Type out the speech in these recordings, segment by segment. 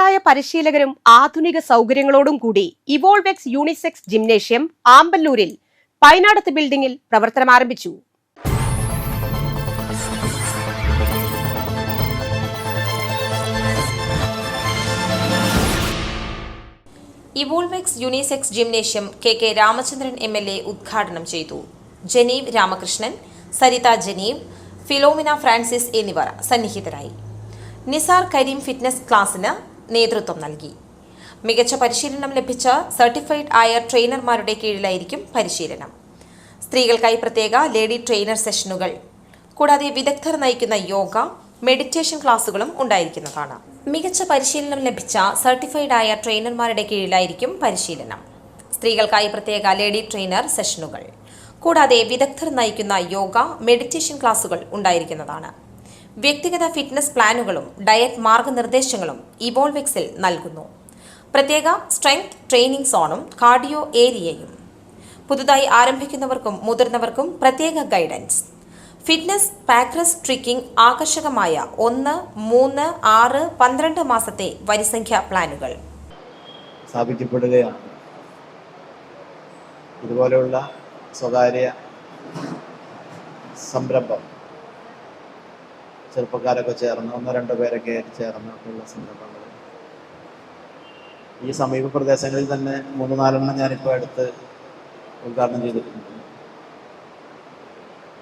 വിദഗ്ധരായ പരിശീലകരും ആധുനിക സൗകര്യങ്ങളോടും കൂടി ഇവോൾവെക്സ് യൂണിസെക്സ് ജിംനേഷ്യം ആമ്പല്ലൂരിൽ പൈനാടത്ത് ബിൽഡിംഗിൽ പ്രവർത്തനം ആരംഭിച്ചു. Evolvex unisex gymnasium K K Ramachandran M L A ഉദ്ഘാടനം ചെയ്തു. ജനീവ് രാമകൃഷ്ണൻ സരിത ജനീവ് ഫിലോമിന ഫ്രാൻസിസ് എന്നിവർ സന്നിഹിതരായി. നിസാർ കരീം ഫിറ്റ്നസ് ക്ലാസിന് നേതൃത്വം നൽകി. മികച്ച പരിശീലനം ലഭിച്ച സർട്ടിഫൈഡ് ആയ ട്രെയിനർമാരുടെ കീഴിലായിരിക്കും പരിശീലനം. സ്ത്രീകൾക്കായി പ്രത്യേക ലേഡി ട്രെയിനർ സെഷനുകൾ കൂടാതെ വിദഗ്ധർ നയിക്കുന്ന യോഗ മെഡിറ്റേഷൻ ക്ലാസുകളും ഉണ്ടായിരിക്കുന്നതാണ്. മികച്ച പരിശീലനം ലഭിച്ച സർട്ടിഫൈഡ് ആയ ട്രെയിനർമാരുടെ കീഴിലായിരിക്കും പരിശീലനം. സ്ത്രീകൾക്കായി പ്രത്യേക ലേഡി ട്രെയിനർ സെഷനുകൾ കൂടാതെ വിദഗ്ധർ നയിക്കുന്ന യോഗ മെഡിറ്റേഷൻ ക്ലാസുകൾ ഉണ്ടായിരിക്കുന്നതാണ്. വ്യക്തിഗത ഫിറ്റ്നസ് പ്ലാനുകളും ഡയറ്റ് മാർഗനിർദ്ദേശങ്ങളും ഇവോൾവെക്സിൽ നൽകുന്നു. പ്രത്യേക സ്ട്രെങ്ത് ട്രെയിനിംഗ് സോണും കാർഡിയോ ഏരിയയും. പുതുതായി ആരംഭിക്കുന്നവർക്കും മുതിർന്നവർക്കും പ്രത്യേക ഗൈഡൻസ് ഫിറ്റ്നസ് പാക്രസ് ട്രിക്കിംഗ് ആകർഷകമായ ഒന്ന് മൂന്ന് ആറ് പന്ത്രണ്ട് മാസത്തെ വരിസംഖ്യ പ്ലാനുകൾ സ്ഥാപിക്കപ്പെടുകയാണ്. ഇതുപോലെയുള്ള സ്വകാര്യ സംരംഭം ചെറുപ്പക്കാരൊക്കെ ചേർന്ന് ഒന്നോ രണ്ടോ പേരൊക്കെ ആയിട്ട് ഒക്കെയുള്ള സന്ദർഭങ്ങൾ ഈ സമീപ പ്രദേശങ്ങളിൽ തന്നെ മൂന്ന് നാലെണ്ണം ഞാനിപ്പോൾ അടുത്ത് ഉദ്ഘാടനം ചെയ്തിട്ടുണ്ട്.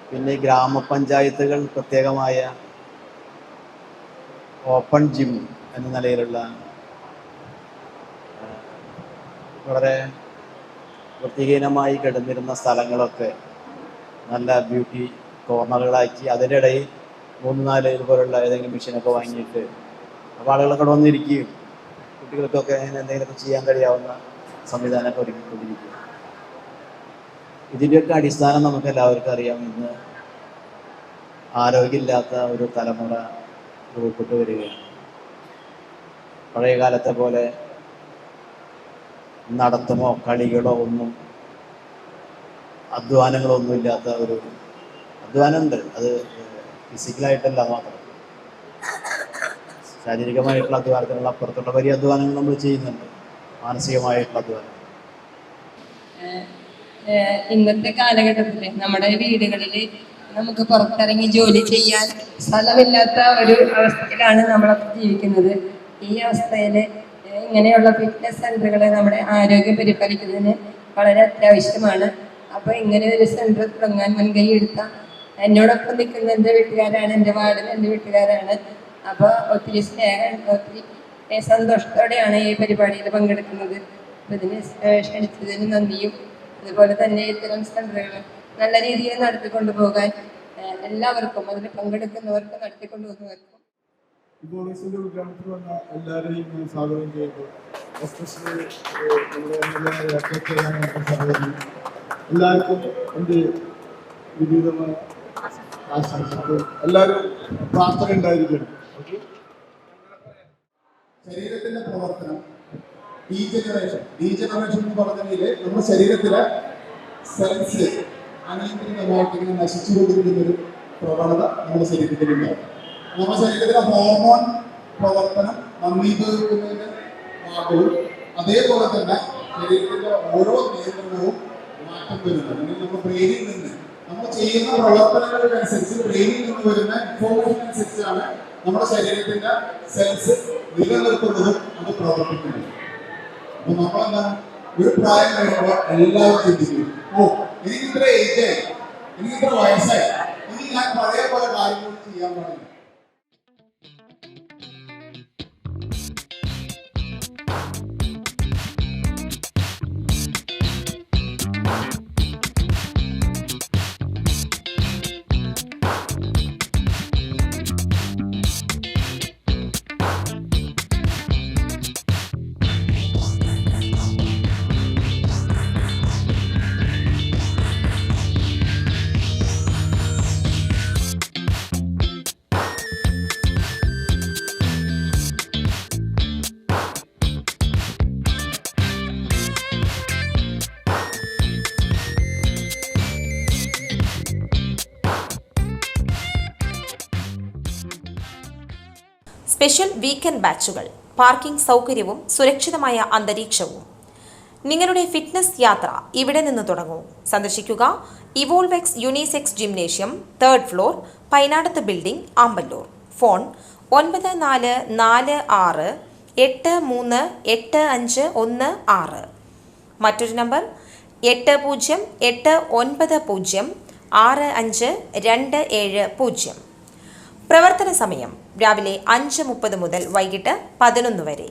പിന്നെ ഗ്രാമപഞ്ചായത്തുകൾ പ്രത്യേകമായ ഓപ്പൺ ജിം എന്ന നിലയിലുള്ള വളരെ വൃത്തിഹീനമായി കിടന്നിരുന്ന സ്ഥലങ്ങളൊക്കെ നല്ല ബ്യൂട്ടി കോർണറുകളാക്കി അതിന്റെ ഇടയിൽ മൂന്ന് നാല് ഇതുപോലുള്ള ഏതെങ്കിലും മെഷീനൊക്കെ വാങ്ങിയിട്ട് അപ്പോൾ ആളുകളൊക്കെ വന്നിരിക്കുകയും കുട്ടികൾക്കൊക്കെ അങ്ങനെ എന്തെങ്കിലുമൊക്കെ ചെയ്യാൻ കഴിയാവുന്ന സംവിധാനമൊക്കെ ഒരുക്കിക്കൊണ്ടിരിക്കുക ഇതിന്റെയൊക്കെ അടിസ്ഥാനം നമുക്ക് എല്ലാവർക്കും അറിയാം. ഇന്ന് ആരോഗ്യമില്ലാത്ത ഒരു തലമുറ രൂപപ്പെട്ടു വരികയാണ്. പഴയ കാലത്തെ പോലെ നടത്തമോ കളികളോ ഒന്നും അധ്വാനങ്ങളോ ഒന്നും ഇല്ലാത്ത ഒരു അധ്വാനമുണ്ട്. അത് ഫിസിക്കലായിട്ടല്ല മാത്രം. ശാരീരികമായിട്ടുള്ള അധ്വാനത്തിനുള്ള അപ്പുറത്തുള്ള വലിയ അധ്വാനങ്ങൾ നമ്മൾ ചെയ്യുന്നുണ്ട്. മാനസികമായിട്ടുള്ള അധ്വാനം. ഇന്നത്തെ കാലഘട്ടത്തിൽ നമ്മുടെ വീടുകളിൽ നമുക്ക് പുറത്തിറങ്ങി ജോലി ചെയ്യാൻ സ്ഥലമില്ലാത്ത ഒരു അവസ്ഥയിലാണ് നമ്മളൊക്കെ ജീവിക്കുന്നത്. ഈ അവസ്ഥയിൽ ഇങ്ങനെയുള്ള ഫിറ്റ്നസ് സെന്ററുകൾ നമ്മുടെ ആരോഗ്യം പരിപാലിക്കുന്നതിന് വളരെ അത്യാവശ്യമാണ്. അപ്പോൾ ഇങ്ങനെ ഒരു സെന്റർ തുടങ്ങാൻ മുൻകൈ എടുത്ത എന്നോടൊപ്പം നിൽക്കുന്ന എന്റെ വീട്ടുകാരാണ് എന്റെ വാർഡിൽ എന്റെ വീട്ടുകാരാണ്. അപ്പോൾ ഒത്തിരി സ്നേഹം ഒത്തിരി സന്തോഷത്തോടെയാണ് ഈ പരിപാടിയിൽ പങ്കെടുക്കുന്നത്. അപ്പം ഇതിന് ക്ഷണിച്ചതിന് നന്ദിയും. അതുപോലെ തന്നെ ഇത്തരം സെന്ററുകൾ നല്ല രീതിയിൽ നടത്തിക്കൊണ്ടു പോകാൻ എല്ലാവർക്കും അതിൽ പങ്കെടുക്കുന്നവർക്കും നടത്തിക്കൊണ്ടു പോകുന്നവർക്കും വന്ന എല്ലാവരെയും സ്വാഗതം സ്വാഗതം എല്ലാവർക്കും എന്റെ വിവിധമായ ആശംസകൾ എല്ലാവരും പ്രാർത്ഥന ഉണ്ടായിരിക്കും ശരീരത്തിന്റെ പ്രവർത്തനം ഡീജനറേഷൻ ഡീജനറേഷൻ എന്ന് പറഞ്ഞതിൽ നമ്മുടെ ശരീരത്തിലെ സെൽസ് അനിയന്ത്രിതമായിട്ട് ഇങ്ങനെ നശിച്ചുകൊണ്ടിരിക്കുന്ന ഒരു പ്രവണത നമ്മുടെ ശരീരത്തിലുണ്ട്. നമ്മുടെ ശരീരത്തിലെ ഹോർമോൺ പ്രവർത്തനം മന്ദീഭവിക്കുന്നതിന്റെ ഭാഗവും അതേപോലെ തന്നെ ശരീരത്തിന്റെ ഓരോ നിയന്ത്രണവും മാറ്റം വരുന്നത് അല്ലെങ്കിൽ നമ്മുടെ ബ്രെയിനിൽ നിന്ന് നമ്മൾ ചെയ്യുന്ന പ്രവർത്തനങ്ങൾക്കനുസരിച്ച് ബ്രെയിനിൽ നിന്ന് വരുന്ന ഇൻഫോർമേഷൻ അനുസരിച്ചാണ് നമ്മുടെ ശരീരത്തിന്റെ സെൽസ് നിലനിർത്തുന്നതും അത് പ്രവർത്തിക്കുന്നതും. അപ്പൊ നമ്മളെന്താണ് ഒരു പ്രായം കഴിയുമ്പോൾ എല്ലാവരും ചിന്തിക്കും ഓ എനിക്ക് ഇത്ര ഏജ് ആയി എനിക്ക് ഇത്ര വയസ്സായി ഇനി ഞാൻ പഴയ പല കാര്യങ്ങളും ചെയ്യാൻ പാടില്ല. സ്പെഷ്യൽ വീക്കെൻഡ് ബാച്ചുകൾ പാർക്കിംഗ് സൗകര്യവും സുരക്ഷിതമായ അന്തരീക്ഷവും. നിങ്ങളുടെ ഫിറ്റ്നസ് യാത്ര ഇവിടെ നിന്ന് തുടങ്ങൂ. സന്ദർശിക്കുക Evolvex unisex gymnasium third floor Painadath building Amballur phone ഒൻപത് നാല് നാല് ആറ് എട്ട് മൂന്ന് എട്ട് അഞ്ച് ഒന്ന് ആറ്. മറ്റൊരു നമ്പർ എട്ട് പൂജ്യം എട്ട് ഒൻപത് പൂജ്യം ആറ് അഞ്ച് രണ്ട് ഏഴ് പൂജ്യം. പ്രവർത്തന സമയം രാവിലെ അഞ്ച് മുപ്പത് മുതൽ വൈകിട്ട് പതിനൊന്ന് വരെ.